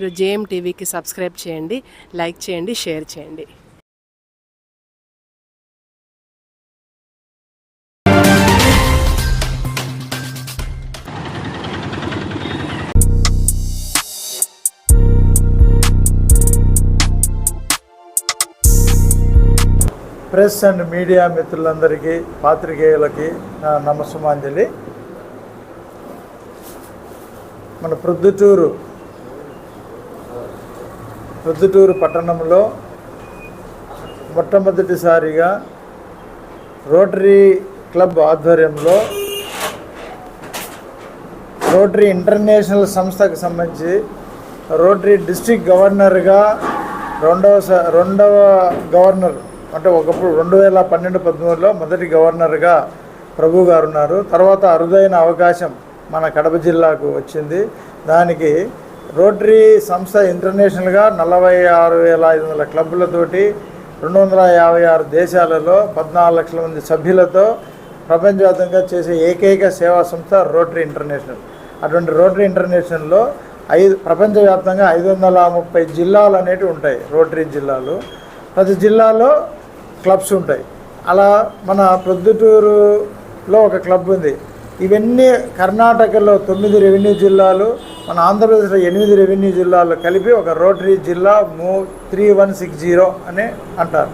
మీరు జేఎం టీవీకి సబ్స్క్రైబ్ చేయండి లైక్ చేయండి షేర్ చేయండి. ప్రెస్ అండ్ మీడియా మిత్రులందరికీ పాత్రికేయులకి నా నమస్సుమాంజలి. మన ప్రొద్దుటూరు ప్రొద్దుటూరు పట్టణంలో మొట్టమొదటిసారిగా రోటరీ క్లబ్ ఆధ్వర్యంలో రోటరీ ఇంటర్నేషనల్ సంస్థకు సంబంధించి రోటరీ డిస్టిక్ గవర్నర్గా రెండవ స- రెండవ గవర్నర్ అంటే ఒకప్పుడు రెండు వేల పన్నెండు పద్మూడులో మొదటి గవర్నర్గా ప్రభు గారు ఉన్నారు. తర్వాత అరుదైన అవకాశం మన కడప జిల్లాకు వచ్చింది. దానికి రోటరీ సంస్థ ఇంటర్నేషనల్గా నలభై ఆరు వేల ఐదు వందల క్లబ్బులతోటి రెండు వందల యాభై ఆరు దేశాలలో పద్నాలుగు లక్షల మంది సభ్యులతో ప్రపంచవ్యాప్తంగా చేసే ఏకైక సేవా సంస్థ రోటరీ ఇంటర్నేషనల్. అటువంటి రోటరీ ఇంటర్నేషనల్లో ఐదు ప్రపంచవ్యాప్తంగా ఐదు వందల ముప్పై జిల్లాలు అనేటివి ఉంటాయి రోటరీ జిల్లాలు. ప్రతి జిల్లాలో క్లబ్స్ ఉంటాయి. అలా మన ప్రొద్దుటూరులో ఒక క్లబ్ ఉంది. ఇవన్నీ కర్ణాటకలో తొమ్మిది రెవెన్యూ జిల్లాలు మన ఆంధ్రప్రదేశ్లో ఎనిమిది రెవెన్యూ జిల్లాలు కలిపి ఒక రోటరీ జిల్లా మూ త్రీ వన్ సిక్స్ జీరో అని అంటారు.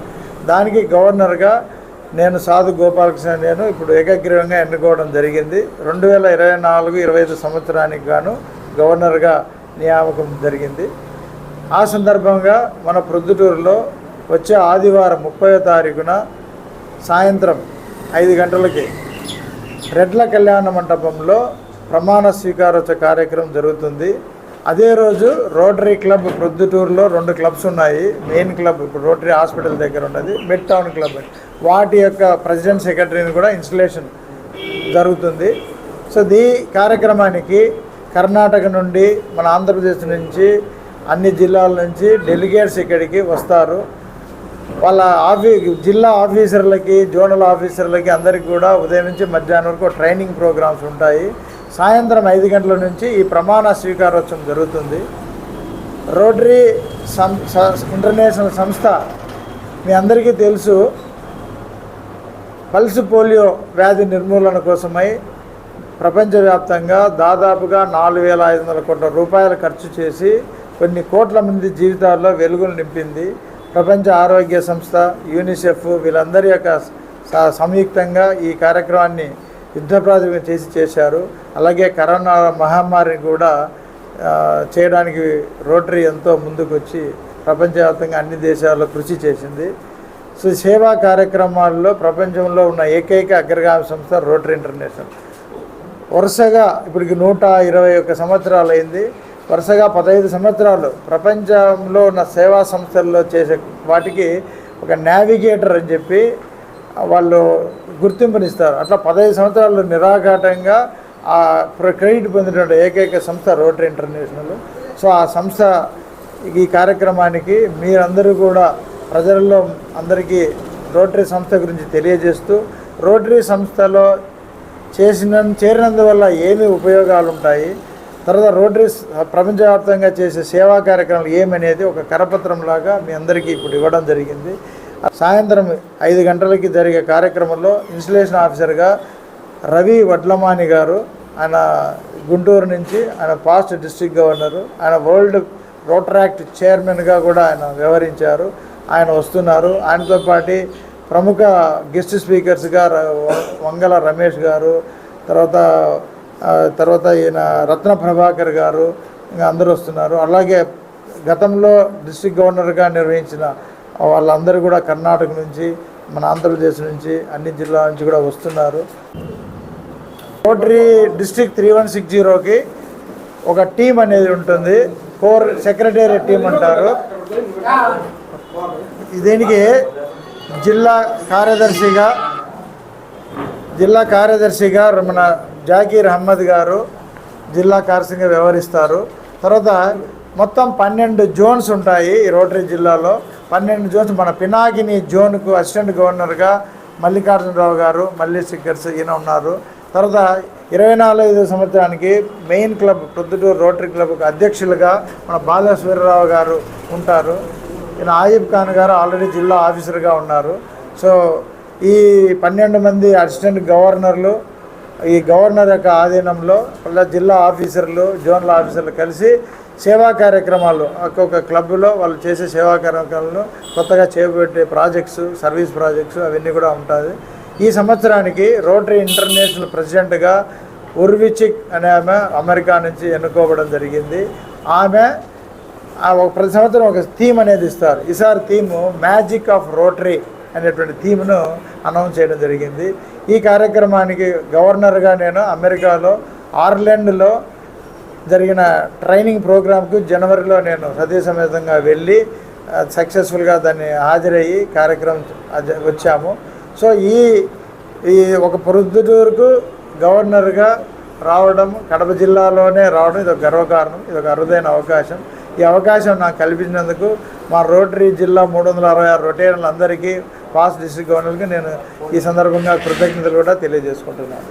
దానికి గవర్నర్గా నేను సాధు గోపాలకృష్ణ నేను ఇప్పుడు ఏకగ్రీవంగా ఎన్నుకోవడం జరిగింది. రెండు వేల ఇరవై నాలుగు ఇరవై ఐదు సంవత్సరానికి గాను గవర్నర్గా నియామకం జరిగింది. ఆ సందర్భంగా మన ప్రొద్దుటూరులో వచ్చే ఆదివారం ముప్పై తారీఖున సాయంత్రం ఐదు గంటలకి రెడ్ల కళ్యాణ మండపంలో ప్రమాణ స్వీకారోత్సవ కార్యక్రమం జరుగుతుంది. అదే రోజు రోటరీ క్లబ్ ప్రొద్దుటూరులో రెండు క్లబ్స్ ఉన్నాయి. మెయిన్ క్లబ్ ఇప్పుడు రోటరీ హాస్పిటల్ దగ్గర ఉన్నది. మిడ్ టౌన్ క్లబ్ వాటి యొక్క ప్రెసిడెంట్ సెక్రటరీని కూడా ఇన్స్టలేషన్ జరుగుతుంది. సో ఈ కార్యక్రమానికి కర్ణాటక నుండి మన ఆంధ్రప్రదేశ్ నుంచి అన్ని జిల్లాల నుంచి డెలిగేట్స్ ఇక్కడికి వస్తారు. వాళ్ళ ఆఫీ జిల్లా ఆఫీసర్లకి జోనల్ ఆఫీసర్లకి అందరికీ కూడా ఉదయం నుంచి మధ్యాహ్నం వరకు ట్రైనింగ్ ప్రోగ్రామ్స్ ఉంటాయి. సాయంత్రం ఐదు గంటల నుంచి ఈ ప్రమాణ స్వీకారోత్సవం జరుగుతుంది. రోటరీ సం ఇంటర్నేషనల్ సంస్థ మీ అందరికీ తెలుసు. పల్స్ పోలియో వ్యాధి నిర్మూలన కోసమై ప్రపంచవ్యాప్తంగా దాదాపుగా నాలుగు వేల ఐదు వందల కోట్ల రూపాయలు ఖర్చు చేసి కొన్ని కోట్ల మంది జీవితాల్లో వెలుగులు నింపింది ప్రపంచ ఆరోగ్య సంస్థ యూనిసెఫ్ వీళ్ళందరి యొక్క సంయుక్తంగా ఈ కార్యక్రమాన్ని యుద్ధ ప్రాతిపదికన చేసి చేశారు. అలాగే కరోనా మహమ్మారిని కూడా చేయడానికి రోటరీ ఎంతో ముందుకొచ్చి ప్రపంచవ్యాప్తంగా అన్ని దేశాల్లో కృషి చేసింది. సో సేవా కార్యక్రమాల్లో ప్రపంచంలో ఉన్న ఏకైక అగ్రగామి సంస్థ రోటరీ ఇంటర్నేషనల్. వరుసగా ఇప్పటికి నూట ఇరవై ఒక్క సంవత్సరాలు అయింది. వరుసగా పదహైదు సంవత్సరాలు ప్రపంచంలో ఉన్న సేవా సంస్థల్లో చేసే వాటికి ఒక నావిగేటర్ అని చెప్పి వాళ్ళు గుర్తింపునిస్తారు. అట్లా పదహైదు సంవత్సరాలు నిరాఘాటంగా ఆ క్రెడిట్ పొందినటువంటి ఏకైక సంస్థ రోటరీ ఇంటర్నేషనల్. సో ఆ సంస్థ ఈ కార్యక్రమానికి మీరందరూ కూడా ప్రజల్లో అందరికీ రోటరీ సంస్థ గురించి తెలియజేస్తూ రోటరీ సంస్థలో చేసిన చేరినందువల్ల ఏమి ఉపయోగాలు ఉంటాయి తర్వాత రోటరీ ప్రపంచవ్యాప్తంగా చేసే సేవా కార్యక్రమాలు ఏమనేది ఒక కరపత్రంలాగా మీ అందరికీ ఇప్పుడు ఇవ్వడం జరిగింది. సాయంత్రం ఐదు గంటలకి జరిగే కార్యక్రమంలో ఇన్స్టలేషన్ ఆఫీసర్గా రవి వడ్లమాని గారు ఆయన గుంటూరు నుంచి ఆయన పాస్ట్ డిస్ట్రిక్ట్ గవర్నరు ఆయన వరల్డ్ రోటరాక్ట్ చైర్మన్గా కూడా ఆయన వ్యవహరించారు ఆయన వస్తున్నారు. ఆయనతో పాటు ప్రముఖ గెస్ట్ స్పీకర్స్గా వంగల రమేష్ గారు తర్వాత తర్వాత ఈయన రత్న ప్రభాకర్ గారు ఇంకా అందరూ వస్తున్నారు. అలాగే గతంలో డిస్ట్రిక్ట్ గవర్నర్గా నిర్వహించిన వాళ్ళందరూ కూడా కర్ణాటక నుంచి మన ఆంధ్రప్రదేశ్ నుంచి అన్ని జిల్లాల నుంచి కూడా వస్తున్నారు. Rotary district three one six జీరోకి ఒక టీం అనేది ఉంటుంది. కోర్ సెక్రటేరియట్ టీం అంటారు. దీనికి జిల్లా కార్యదర్శిగా జిల్లా కార్యదర్శిగా మన జాకీర్ అహ్మద్ గారు జిల్లా కార్యదర్శిగా వ్యవహరిస్తారు. తర్వాత మొత్తం పన్నెండు జోన్స్ ఉంటాయి ఈ రోటరీ జిల్లాలో. పన్నెండు జోన్స్ మన పినాకిని జోన్కు అసిస్టెంట్ గవర్నర్గా మల్లికార్జునరావు గారు మల్లి సిగ్గర్స్ ఈయన ఉన్నారు. తర్వాత ఇరవై నాలుగు సంవత్సరానికి మెయిన్ క్లబ్ ప్రొద్దుటూరు రోటరీ క్లబ్కు అధ్యక్షులుగా మన బాలేశ్వరరావు గారు ఉంటారు. ఈయన ఆయిబ్ ఖాన్ గారు ఆల్రెడీ జిల్లా ఆఫీసర్గా ఉన్నారు. సో ఈ పన్నెండు మంది అసిస్టెంట్ గవర్నర్లు ఈ గవర్నర్ యొక్క ఆధీనంలో మళ్ళీ జిల్లా ఆఫీసర్లు జోనల్ ఆఫీసర్లు కలిసి సేవా కార్యక్రమాలు. ఒక్కొక్క క్లబ్లో వాళ్ళు చేసే సేవా కార్యక్రమాలను కొత్తగా చేపట్టే ప్రాజెక్ట్స్ సర్వీస్ ప్రాజెక్ట్స్ అవన్నీ కూడా ఉంటుంది ఈ సంవత్సరానికి రోటరీ ఇంటర్నేషనల్ ప్రెసిడెంట్గా ఉర్విచిక్ అనే ఆమె అమెరికా నుంచి ఎన్నుకోవడం జరిగింది. ఆమె ఆ ఒక ప్రతి సంవత్సరం ఒక థీమ్ అనేది ఇస్తారు. ఈసారి థీము మ్యాజిక్ ఆఫ్ రోటరీ అనేటువంటి థీమ్ను అనౌన్స్ చేయడం జరిగింది. ఈ కార్యక్రమానికి గవర్నర్గా నేను అమెరికాలో ఆర్లాండ్లో జరిగిన ట్రైనింగ్ ప్రోగ్రామ్కు జనవరిలో నేను సతీసమేతంగా వెళ్ళి సక్సెస్ఫుల్గా దాన్ని హాజరయ్యి కార్యక్రమం వచ్చాము. సో ఈ ఈ ఒక ప్రొద్దుటూరుకు గవర్నర్గా రావడం కడప జిల్లాలోనే రావడం ఇది ఒక గర్వకారణం ఇది ఒక అరుదైన అవకాశం. ఈ అవకాశం నాకు కల్పించినందుకు మా రోటరీ జిల్లా మూడు వందల అరవై ఆరు రొటేరియన్లందరికీ పాస్ డిస్ట్రిక్ట్ గవర్నర్కి నేను ఈ సందర్భంగా కృతజ్ఞతలు కూడా తెలియజేసుకుంటున్నాను.